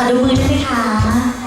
อดูมือได้ไหมคะ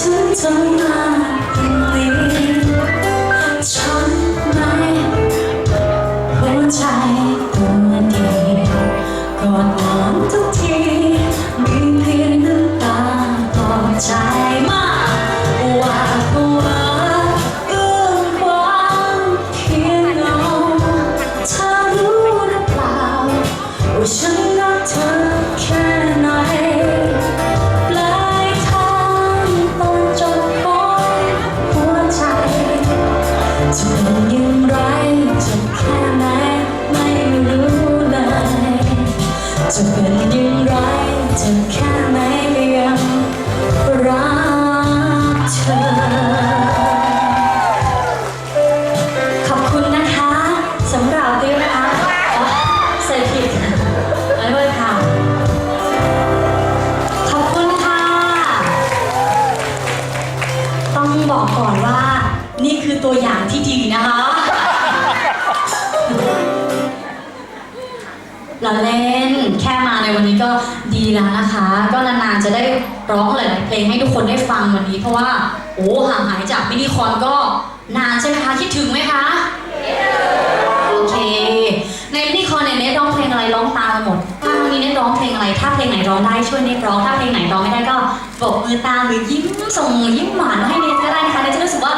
ถึงเธอมากอย่างนี้ฉันไม่หัวใจตัวเดีก่อนนอนทุกทีมีเพียงน้ำตาปลอบใจมากว่าตัวเอื้อมความเพียงเงาเธอรู้หรือเปล่าว่าฉันรักเธอ จะ ดีแล้วนะคะ ก็นานๆจะได้ร้องหลายๆเพลงให้ทุกคนได้ฟังวันนี้ เพราะว่าโอ้ห่างหายจากมินิคอนก็นานใช่ไหมคะคิดถึงไหมคะโอเค ในมินิคอนเนี่ยเนทร้องเพลงอะไรร้องตามกันหมดถ้าวันนี้เนทร้องเพลงอะไร ถ้าเพลงไหนร้องได้ช่วยเนทร้องถ้าเพลงไหนร้องไม่ได้ก็ปรบมือตามหรือยิ้มส่งยิ้มหวานมาให้เนทก็ได้นะคะเนทจะรู้สึกว่า